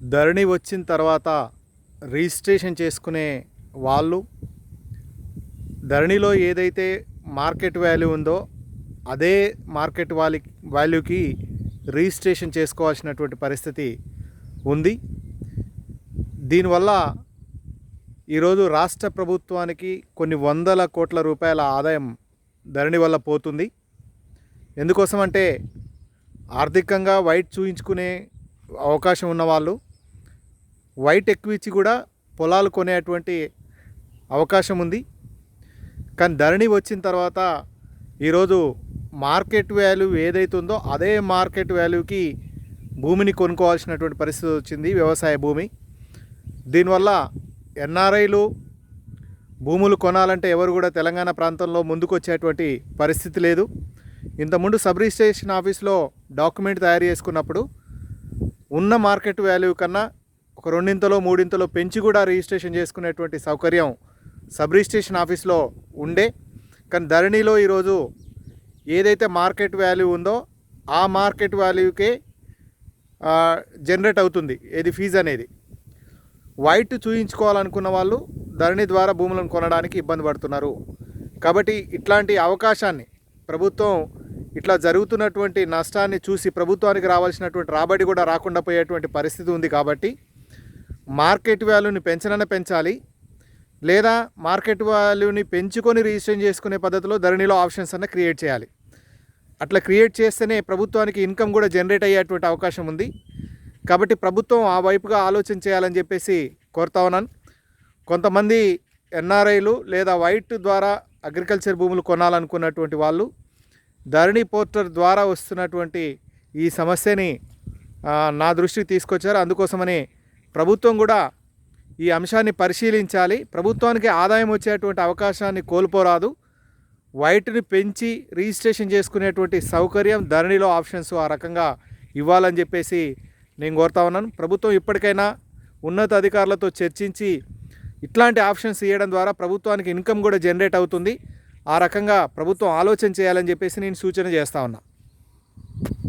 ధరణి వచ్చిన తర్వాత రిజిస్ట్రేషన్ చేసుకునే వాళ్ళు ధరణిలో ఏదైతే మార్కెట్ వాల్యూ ఉందో అదే మార్కెట్ వాల్యూ వాల్యూకి రిజిస్ట్రేషన్ చేసుకోవాల్సినటువంటి పరిస్థితి ఉంది. దీనివల్ల ఈరోజు రాష్ట్ర ప్రభుత్వానికి కొన్ని వందల కోట్ల రూపాయల ఆదాయం ధరణి వల్ల పోతుంది. ఎందుకోసం అంటే ఆర్థికంగా వైట్ చూయించుకునే అవకాశం ఉన్నవాళ్ళు వైట్ ఎక్కువ ఇచ్చి కూడా పొలాలు కొనేటువంటి అవకాశం ఉంది. కానీ ధరణి వచ్చిన తర్వాత ఈరోజు మార్కెట్ వాల్యూ ఏదైతే ఉందో అదే మార్కెట్ వాల్యూకి భూమిని కొనుక్కోవాల్సినటువంటి పరిస్థితి వచ్చింది వ్యవసాయ భూమి. దీనివల్ల ఎన్ఆర్ఐలు భూములు కొనాలంటే ఎవరు కూడా తెలంగాణ ప్రాంతంలో ముందుకు వచ్చేటువంటి పరిస్థితి లేదు. ఇంతకుముందు సబ్ రిజిస్ట్రేషన్ ఆఫీస్లో డాక్యుమెంట్ తయారు చేసుకున్నప్పుడు ఉన్న మార్కెట్ వాల్యూ కన్నా ఒక రెండింతలో మూడింతలో పెంచి కూడా రిజిస్ట్రేషన్ చేసుకునేటువంటి సౌకర్యం సబ్ రిజిస్ట్రేషన్ ఆఫీస్లో ఉండే. కానీ ధరణిలో ఈరోజు ఏదైతే మార్కెట్ వాల్యూ ఉందో ఆ మార్కెట్ వాల్యూకే జనరేట్ అవుతుంది ఏది ఫీజు అనేది. వైట్ చూయించుకోవాలనుకున్న వాళ్ళు ధరణి ద్వారా భూములను కొనడానికి ఇబ్బంది పడుతున్నారు. కాబట్టి ఇట్లాంటి అవకాశాన్ని ప్రభుత్వం ఇట్లా జరుగుతున్నటువంటి నష్టాన్ని చూసి ప్రభుత్వానికి రావాల్సినటువంటి రాబడి కూడా రాకుండా పోయేటువంటి పరిస్థితి ఉంది కాబట్టి మార్కెట్ వాల్యూని పెంచనన్న పెంచాలి. లేదా మార్కెట్ వాల్యూని పెంచుకొని రిజిస్ట్రేషన్ చేసుకునే పద్ధతిలో ధరణిలో ఆప్షన్స్ అన్న క్రియేట్ చేయాలి. అట్లా క్రియేట్ చేస్తేనే ప్రభుత్వానికి ఇన్కమ్ కూడా జనరేట్ అయ్యేటువంటి అవకాశం ఉంది. కాబట్టి ప్రభుత్వం ఆ వైపుగా ఆలోచన చేయాలని చెప్పేసి కోరుతా ఉన్నాను. కొంతమంది ఎన్ఆర్ఐలు లేదా వైట్ ద్వారా అగ్రికల్చర్ భూములు కొనాలనుకున్నటువంటి వాళ్ళు ధరణి పోర్టర్ ద్వారా వస్తున్నటువంటి ఈ సమస్యని నా దృష్టికి తీసుకొచ్చారు. అందుకోసమని ప్రభుత్వం కూడా ఈ అంశాన్ని పరిశీలించాలి. ప్రభుత్వానికి ఆదాయం వచ్చేటువంటి అవకాశాన్ని కోల్పోరాదు. వైట్ని పెంచి రిజిస్ట్రేషన్ చేసుకునేటువంటి సౌకర్యం ధరణిలో ఆప్షన్స్ ఆ రకంగా ఇవ్వాలని చెప్పేసి నేను కోరుతా ఉన్నాను. ప్రభుత్వం ఇప్పటికైనా ఉన్నత అధికారులతో చర్చించి ఇట్లాంటి ఆప్షన్స్ ఇవ్వడం ద్వారా ప్రభుత్వానికి ఇన్కమ్ కూడా జనరేట్ అవుతుంది. ఆ రకంగా ప్రభుత్వం ఆలోచన చేయాలని చెప్పేసి నేను సూచన చేస్తా ఉన్నా.